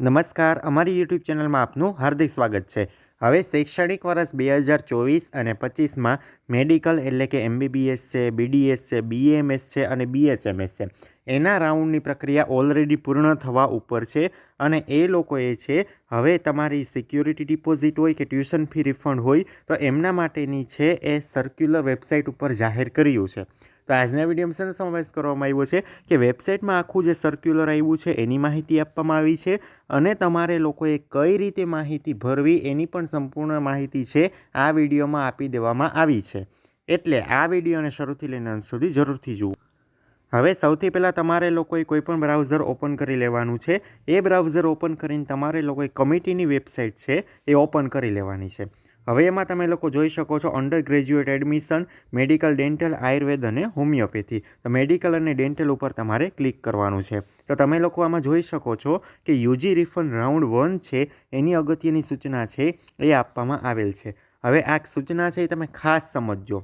નમસ્કાર, અમારી યુટ્યુબ ચેનલમાં આપનું હાર્દિક સ્વાગત છે. હવે શૈક્ષણિક વર્ષ બે હજાર ચોવીસ અને પચીસમાં મેડિકલ એટલે કે એમબીબીએસ છે, બીડીએસ છે, બીએમએસ છે અને બીએચએમએસ છે. એના રાઉન્ડની પ્રક્રિયા ઓલરેડી પૂર્ણ થવા ઉપર છે અને એ લોકોએ છે, હવે તમારી સિક્યુરિટી ડિપોઝિટ હોય કે ટ્યુશન ફી રિફંડ હોય, તો એમના માટેની છે એ સર્ક્યુલર વેબસાઇટ ઉપર જાહેર કર્યું છે. તો આજના વિડીયોમાં શેનો સમાવેશ કરવામાં આવ્યો છે કે વેબસાઇટમાં આખું જે સર્ક્યુલર આવ્યું છે, એની માહિતી આપવામાં આવી છે અને તમારે લોકોએ કઈ રીતે માહિતી ભરવી એની પણ સંપૂર્ણ માહિતી છે, આ વિડીયોમાં આપી દેવામાં આવી છે. એટલે આ વિડીયોને શરૂથી લઈને અંત સુધી જરૂરથી જુઓ. હવે સૌથી પહેલાં તમારે લોકોએ કોઈ પણ બ્રાઉઝર ઓપન કરી લેવાનું છે. એ બ્રાઉઝર ઓપન કરીને તમારે લોકોએ કમિટીની વેબસાઇટ છે, એ ઓપન કરી લેવાની છે. હવે એમાં તમે લોકો જોઈ શકો છો under graduate admission medical dental Ayurveda અને હોમિયોપેથી તો મેડિકલ અને ડેન્ટલ ઉપર તમારે ક્લિક કરવાનું છે. તો તમે લોકો આમાં જોઈ શકો છો કે યુજી રિફંડ રાઉન્ડ વન છે, એની અગત્યની સૂચના છે, એ આપવામાં આવેલ છે. હવે આ સૂચના છે એ તમે ખાસ સમજજો.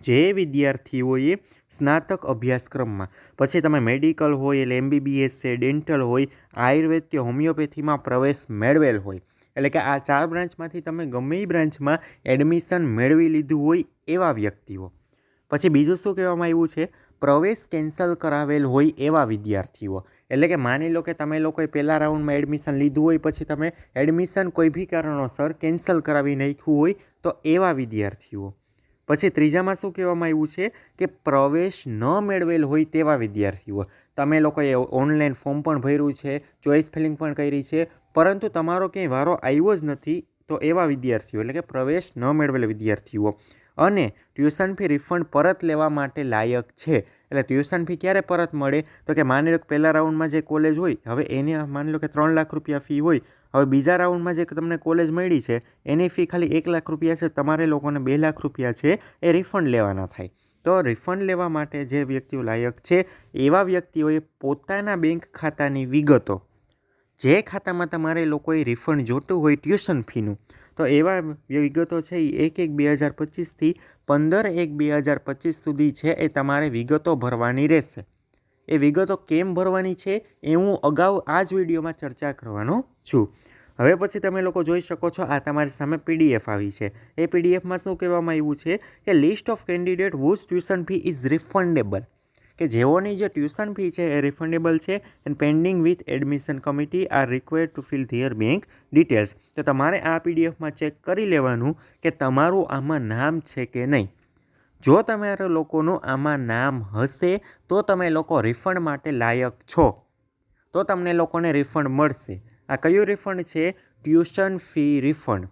જે વિદ્યાર્થીઓએ સ્નાતક અભ્યાસક્રમમાં, પછી તમે મેડિકલ હોય એટલે એમબીબીએસ છે ડેન્ટલ હોય આયુર્વેદ કે હોમિયોપેથીમાં પ્રવેશ મેળવેલ હોય એટલે કે આ ચાર બ્રાન્ચમાંથી તમે ગમે એ બ્રાન્ચમાં એડમિશન મેળવી લીધું હોય એવા વ્યક્તિઓ. પછી બીજું શું કહેવામાં આવ્યું છે? પ્રવેશ કેન્સલ કરાવેલ હોય એવા વિદ્યાર્થીઓ. એટલે કે માની લો કે તમે લોકોએ પહેલા રાઉન્ડમાં એડમિશન લીધું હોય, પછી તમે એડમિશન કોઈ બી કારણોસર કેન્સલ કરાવી નાખ્યું હોય તો એવા વિદ્યાર્થીઓ. પછી ત્રીજામાં શું કહેવામાં આવ્યું છે? કે પ્રવેશ ન મેળવેલ હોય તેવા વિદ્યાર્થીઓ. તમે લોકોએ ઓનલાઈન ફોર્મ પણ ભર્યું છે ચોઈસ ફિલિંગ પણ કરી છે પરંતુ તમારો ક્યાંય વારો આવ્યો જ નથી, તો એવા વિદ્યાર્થીઓ, એટલે કે પ્રવેશ ન મેળવેલ વિદ્યાર્થીઓ. અને ટ્યુશન ફી રિફંડ પરત લેવા માટે લાયક છે. એટલે ટ્યુશન ફી ક્યારે પરત મળે? તો કે માની લો કે પહેલા રાઉન્ડમાં જે કોલેજ હોય, હવે એને, માની લો કે ત્રણ લાખ રૂપિયા ફી હોય, હવે બીજા રાઉન્ડમાં જે તમને કોલેજ મળી છે, એની ફી ખાલી એક લાખ રૂપિયા છે, તમારે લોકોને બે લાખ રૂપિયા છે, એ રિફંડ લેવાના થાય. તો રિફંડ લેવા માટે જે વ્યક્તિઓ લાયક છે, એવા વ્યક્તિઓએ પોતાના બેંક ખાતાની વિગતો જે ખાતામાં તમારે લોકોએ રિફંડ જોતું હોય ટ્યુશન ફીનું તો એવા વિગતો છે એ એક એક બે હજાર પચીસથી પંદર એક બે હજાર પચીસ સુધી છે એ તમારે વિગતો ભરવાની રહેશે. એ વિગતો કેમ ભરવાની છે એ હું અગાઉ આ જ વિડીયોમાં ચર્ચા કરવાનો છું. હવે પછી તમે લોકો જોઈ શકો છો આ તમારી સામે પીડીએફ આવી છે. એ પીડીએફમાં શું કહેવામાં આવ્યું છે કે list of candidate whose tuition fee is refundable કે જેઓની જે ટ્યુશન ફી છે એ રિફંડેબલ છે and pending with admission committee are required to fill their bank details તો તમારે આ પીડીએફમાં ચેક કરી લેવાનું કે તમારું આમાં નામ છે કે નહીં. જો તમારા લોકોનું આમાં નામ હશે, તો તમે લોકો રિફંડ માટે લાયક છો. તો તમને લોકોને રિફંડ મળશે. આ કયું રિફંડ છે? ટ્યુશન ફી રિફંડ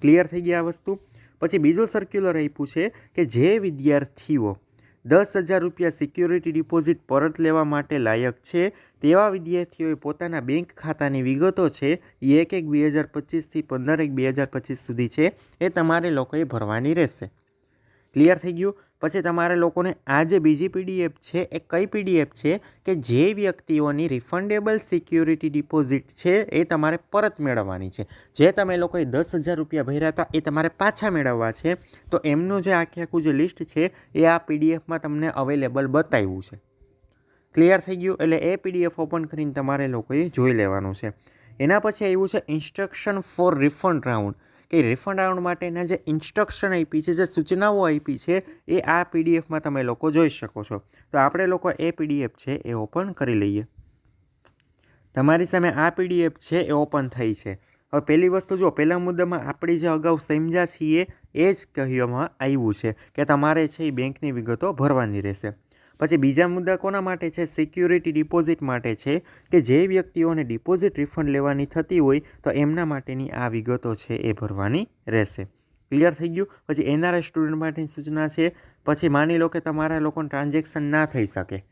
ક્લિયર થઈ ગયા વસ્તુ? પછી બીજું સર્ક્યુલર આપ્યું છે કે જે વિદ્યાર્થીઓ દસ હજાર રૂપિયા સિક્યુરિટી ડિપોઝિટ પરત લેવા માટે લાયક છે. તેવા વિદ્યાર્થીઓએ પોતાના બેંક ખાતાની વિગતો છે. એ એક એક બે હજાર પચીસથી પંદર એક બે હજાર પચીસ સુધી છે. એ તમારે લોકોએ ભરવાની રહેશે. ક્લિયર થઈ ગયું. પછી તમારે લોકોને આ જે બીજી પીડીએફ છે, એ કઈ પીડીએફ છે કે જે વ્યક્તિઓની રિફંડેબલ સિક્યુરિટી ડિપોઝિટ છે એ તમારે પરત મેળવવાની છે. જે તમે લોકોએ દસ હજાર રૂપિયા ભર્યા હતા, એ તમારે પાછા મેળવવા છે. તો એમનું જે આખે આખું જે લિસ્ટ છે, એ આ પીડીએફમાં તમને અવેલેબલ બતાવ્યું છે. ક્લિયર થઈ ગયું? એટલે એ પીડીએફ ઓપન કરીને તમારે લોકોએ જોઈ લેવાનું છે. એના પછી આવ્યું છે ઇન્સ્ટ્રક્શન ફોર રિફંડ રાઉન્ડ કે રિફંડ રાઉન્ડ માટેના જે ઇન્સ્ટ્રક્શન આપી છે, જે સૂચનાઓ આપી છે, એ આ પીડીએફમાં તમે લોકો જોઈ શકો છો. તો આપણે લોકો એ પીડીએફ છે એ ઓપન કરી લઈએ. તમારી સામે આ પીડીએફ છે એ ઓપન થઈ છે. હવે પહેલી વસ્તુ જો, પહેલા મુદ્દામાં આપણે જે અગાઉ સમજ્યા છીએ, એ જ કહેવામાં આવ્યું છે કે તમારે છે એ બેંકની વિગતો ભરવાની રહેશે. પછી બીજા મુદ્દા કોના માટે છે? સિક્યુરિટી ડિપોઝિટ માટે છે કે જે વ્યક્તિઓને ડિપોઝિટ રિફંડ લેવાની થતી હોય તો એમના માટેની આ વિગતો છે એ ભરવાની રહેશે. ક્લિયર થઈ ગયું? પછી એનઆરઆઈ સ્ટુડન્ટ માટેની સૂચના છે. પછી માની લો કે તમારા લોકોને ટ્રાન્ઝેક્શન ના થઈ શકે.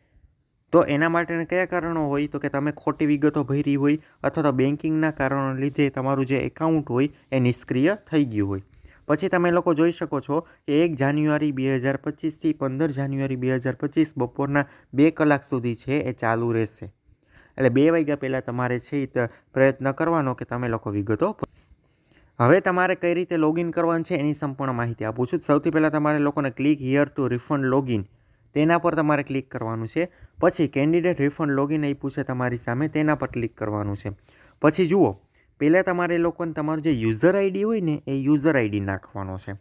તો એના માટેના કયા કારણો હોય? તો કે તમે ખોટી વિગતો ભરી હોય અથવા તો બેન્કિંગના કારણો લીધે તમારું જે એકાઉન્ટ હોય એ નિષ્ક્રિય થઈ ગયું હોય. પછી તમે લોકો જોઈ શકો છો કે એક જાન્યુઆરી બે હજાર પચીસથી પંદર જાન્યુઆરી બે હજાર પચીસ બપોરના બે કલાક સુધી છે એ ચાલુ રહેશે. એટલે બે વાગ્યા પહેલાં તમારે છે પ્રયત્ન કરવાનો કે તમે લોકો વિગતો હવે તમારે કઈ રીતે લોગિન કરવાનું છે એની સંપૂર્ણ માહિતી આપું છું. સૌથી પહેલાં તમારે લોકોને click here to refund login તેના પર તમારે ક્લિક કરવાનું છે. પછી કેન્ડિડેટ રિફંડ લોગિન આપ્યું છે તમારી સામે તેના પર ક્લિક કરવાનું છે. પછી જુઓ પહેલાં તમારે લોકોને તમારું જે યુઝર આઈડી હોય ને, એ યુઝર આઈડી નાખવાનો છે.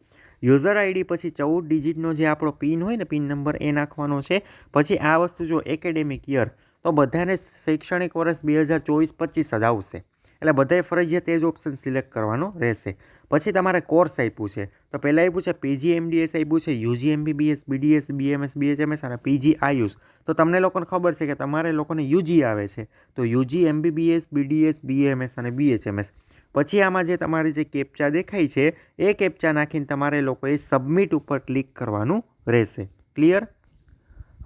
યુઝર આઈડી પછી ચૌદ ડિજિટનો જે આપણો પિન હોય ને, પિન નંબર એ નાખવાનો છે. પછી આ વસ્તુ જો એકેડેમિક યર તો બધાને શૈક્ષણિક વર્ષ બે હજાર ચોવીસ પચીસ જ આવશે. એટલે બધાએ ફરજિયાત એ જ ઓપ્શન સિલેક્ટ કરવાનો રહેશે. પછી તમારે કોર્સ આપ્યું છે. તો પહેલાં આપ્યું છે પીજી એમડીએસ આપ્યું છે UG MBBS BDS BMS BHMS અને પીજી આયુષ તો તમને લોકોને ખબર છે કે તમારે લોકોને યુજી આવે છે. તો યુજી એમબીબીએસ બીડીએસ બીએમએસ અને બીએચએમએસ પછી આમાં જે તમારી જે કેપ્ચા દેખાય છે, એ કેપ્ચા નાખીને તમારે લોકોએ સબમિટ ઉપર ક્લિક કરવાનું રહેશે. ક્લિયર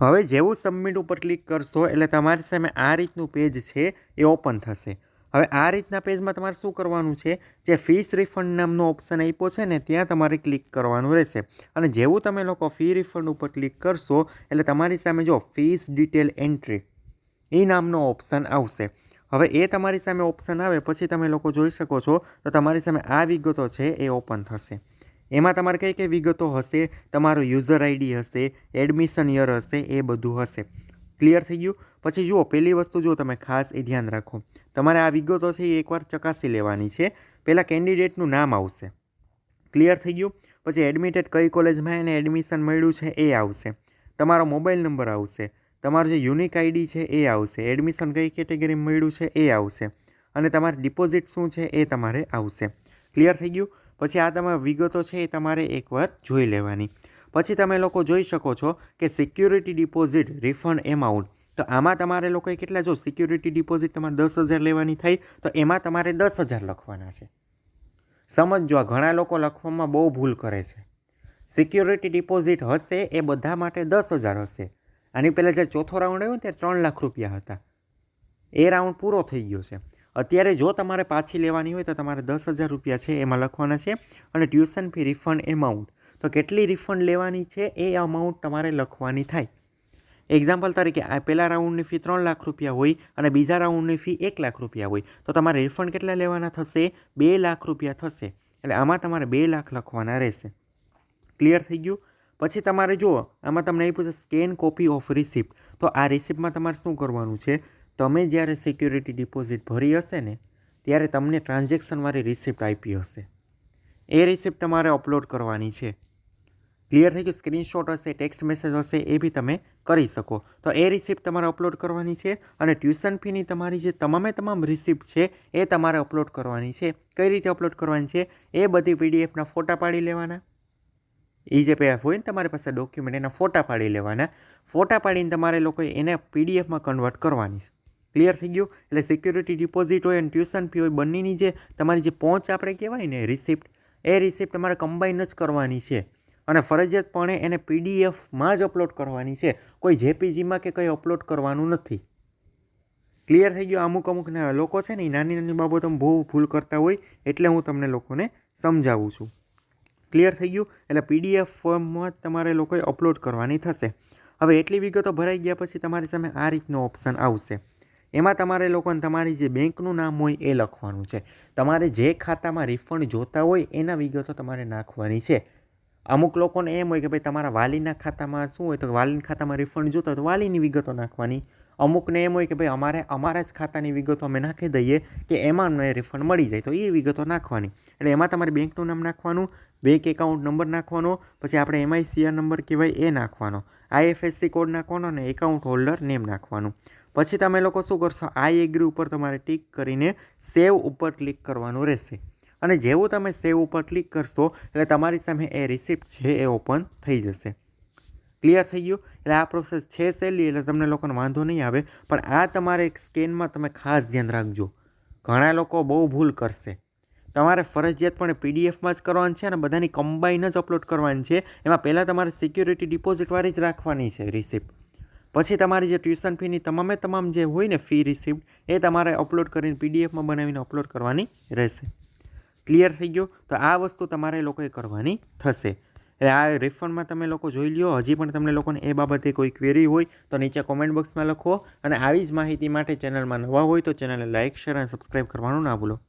હવે જેવું સબમિટ ઉપર ક્લિક કરશો, એટલે તમારી સામે આ રીતનું પેજ છે, એ ઓપન થશે. હવે આ રીતના પેજમાં તમારે શું કરવાનું છે? જે ફીસ રિફંડ નામનો ઓપ્શન આપ્યો છે ને, ત્યાં તમારે ક્લિક કરવાનું રહેશે. અને જેવું તમે લોકો ફી રિફંડ ઉપર ક્લિક કરશો, એટલે તમારી સામે જો ફીસ ડિટેલ એન્ટ્રી એ નામનો ઓપ્શન આવશે. હવે એ તમારી સામે ઓપ્શન આવે, પછી તમે લોકો જોઈ શકો છો, તો તમારી સામે આ વિગતો છે, એ ઓપન થશે. એમાં તમારે કઈ કઈ વિગતો હશે? તમારું યુઝર આઈડી હશે એડમિશન યર હશે, એ બધું હશે. ક્લિયર થઈ ગયું. પછી જુઓ, પહેલી વસ્તુ જો તમે ખાસ એ ધ્યાન રાખો. તમારે આ વિગતો છે એ એકવાર ચકાસી લેવાની છે. પહેલાં કેન્ડિડેટનું નામ આવશે. ક્લિયર થઈ ગયું. પછી એડમિટેડ કઈ કોલેજમાં એને એડમિશન મળ્યું છે એ આવશે. તમારો મોબાઈલ નંબર આવશે. તમારું જે યુનિક આઈડી છે એ આવશે. એડમિશન કઈ કેટેગરીમાં મળ્યું છે એ આવશે. અને તમારી ડિપોઝિટ શું છે એ તમારે આવશે. ક્લિયર થઈ ગયું. પછી આ તમારી વિગતો છે એ તમારે એકવાર જોઈ લેવાની. પછી તમે લોકો જોઈ શકો છો કે સિક્યુરિટી ડિપોઝિટ રિફંડ એમાઉન્ટ. તો આમાં તમારે લોકોએ કેટલા જો સિક્યુરિટી ડિપોઝિટ તમારે દસ હજાર લેવાની થઈ, તો એમાં તમારે દસ હજાર લખવાના છે. સમજો ઘણા લોકો લખવામાં બહુ ભૂલ કરે છે. સિક્યુરિટી ડિપોઝિટ હશે એ બધા માટે દસ હજાર હશે. આની પહેલાં જ્યારે ચોથો રાઉન્ડ આવ્યો ત્યારે ત્રણ લાખ રૂપિયા હતા. એ રાઉન્ડ પૂરો થઈ ગયો છે. અત્યારે જો તમારે પાછી લેવાની હોય તો તમારે દસ હજાર રૂપિયા છે એમાં લખવાના છે અને ટ્યુશન ફી રિફંડ એમાઉન્ટ. તો કેટલી રિફંડ લેવાની છે એ અમાઉન્ટ તમારે લખવાની થાય. એક્ઝામ્પલ તરીકે, આ પહેલા રાઉન્ડની ફી ત્રણ લાખ રૂપિયા હોય અને બીજા રાઉન્ડની ફી એક લાખ રૂપિયા હોય. તો તમારે રિફંડ કેટલા લેવાના થશે? બે લાખ રૂપિયા થશે. એટલે આમાં તમારે બે લાખ લખવાના રહેશે. ક્લિયર થઈ ગયું? પછી તમારે જુઓ, આમાં તમને એ પૂછે સ્કેન કોપી ઓફ રિસિપ્ટ તો આ રિસિપ્ટમાં તમારે શું કરવાનું છે? તમે જ્યારે સિક્યુરિટી ડિપોઝિટ ભરી હશે ને, ત્યારે તમને ટ્રાન્ઝેક્શનવાળી રિસિપ્ટ આપી હશે. એ રિસિપ્ટ તમારે અપલોડ કરવાની છે. ક્લિયર થઈ ગયું. સ્ક્રીનશોટ હશે, ટેક્સ્ટ મેસેજ હશે, એ બી તમે કરી શકો. તો એ રિસિપ્ટ તમારે અપલોડ કરવાની છે અને ટ્યુશન ફીની તમારી જે તમામે તમામ રિસિપ્ટ છે એ તમારે અપલોડ કરવાની છે. કઈ રીતે અપલોડ કરવાની છે? એ બધી પીડીએફના ફોટા પાડી લેવાના. એ જે પે હોય ને તમારી પાસે ડોક્યુમેન્ટ એના ફોટા પાડી લેવાના. ફોટા પાડીને તમારે લોકોએ એને પીડીએફમાં કન્વર્ટ કરવાની છે. ક્લિયર થઈ ગયું? એટલે સિક્યુરિટી ડિપોઝિટ હોય અને ટ્યુશન ફી હોય, બંનેની જે તમારી જે પહોંચ આપણે કહેવાય ને રિસિપ્ટ એ રિસિપ્ટ તમારે કમ્બાઈન જ કરવાની છે. અને ફરજિયાતપણે એને પીડીએફમાં જ અપલોડ કરવાની છે. કોઈ જેપીજીમાં કે કંઈ અપલોડ કરવાનું નથી. ક્લિયર થઈ ગયું? અમુક અમુક લોકો છે ને એ નાની નાની બાબતોમાં બહુ ભૂલ કરતા હોય એટલે હું તમને લોકોને સમજાવું છું. ક્લિયર થઈ ગયું? એટલે પીડીએફ ફોર્મમાં તમારે લોકોએ અપલોડ કરવાની થશે. હવે એટલી વિગતો ભરાઈ ગયા પછી તમારી સામે આ રીતનો ઓપ્શન આવશે. એમાં તમારે લોકોને તમારી જે બેંકનું નામ હોય એ લખવાનું છે. તમારે જે ખાતામાં રિફંડ જોતા હોય એના વિગતો તમારે નાખવાની છે. અમુક લોકોને એમ હોય કે ભાઈ તમારા વાલીના ખાતામાં શું હોય તો વાલીના ખાતામાં રિફંડ જોતો હોય તો વાલીની વિગતો નાખવાની. અમુકને એમ હોય કે ભાઈ અમારે, અમારા જ ખાતાની વિગતો અમે નાખી દઈએ કે એમાં અમને રિફંડ મળી જાય તો એ વિગતો નાખવાની. એટલે એમાં તમારે બેંકનું નામ નાખવાનું, બેંક એકાઉન્ટ નંબર નાખવાનો, પછી આપણે એમઆઈસીઆર નંબર કહેવાય એ નાખવાનો. આઈએફએસસી કોડ નાખવાનો અને એકાઉન્ટ હોલ્ડર નેમ નાખવાનું. પછી તમે લોકો શું કરશો? આઈ એગ્રી ઉપર તમારે ટીક કરીને સેવ ઉપર ક્લિક કરવાનું રહેશે. અને જેવું તમે સેવ ઉપર ક્લિક કરશો, એટલે તમારી સામે એ રિસિપ્ટ છે એ ઓપન થઈ જશે. ક્લિયર થઈ ગયું? એટલે આ પ્રોસેસ છે સહેલી, એટલે તમને લોકોને વાંધો નહીં આવે, પણ આ તમારે એક સ્કેનમાં તમે ખાસ ધ્યાન રાખજો. ઘણા લોકો બહુ ભૂલ કરશે. તમારે ફરજિયાતપણે પીડીએફમાં જ કરવાની છે અને બધાની કમ્બાઈન જ અપલોડ કરવાની છે. એમાં પહેલાં તમારે સિક્યુરિટી ડિપોઝિટવાળી જ રાખવાની છે રિસિપ્ટ પછી તમારી જે ટ્યુશન ફીની તમામે તમામ જે હોય ને ફી રિસિપ્ટ એ તમારે અપલોડ કરીને પીડીએફમાં બનાવીને અપલોડ કરવાની રહેશે. ક્લિયર થઈ ગયો? તો આ વસ્તુ તમારે લોકોએ કરવાની થશે. એટલે આ રિફંડમાં તમે લોકો જોઈ લ્યો. હજી પણ તમને લોકોને એ બાબતે કોઈ ક્વેરી હોય તો નીચે કોમેન્ટ બોક્સમાં લખો. અને આવી જ માહિતી માટે ચેનલમાં નવા હોય તો ચેનલને લાઇક શેર અને સબસ્ક્રાઈબ કરવાનું ના ભૂલો.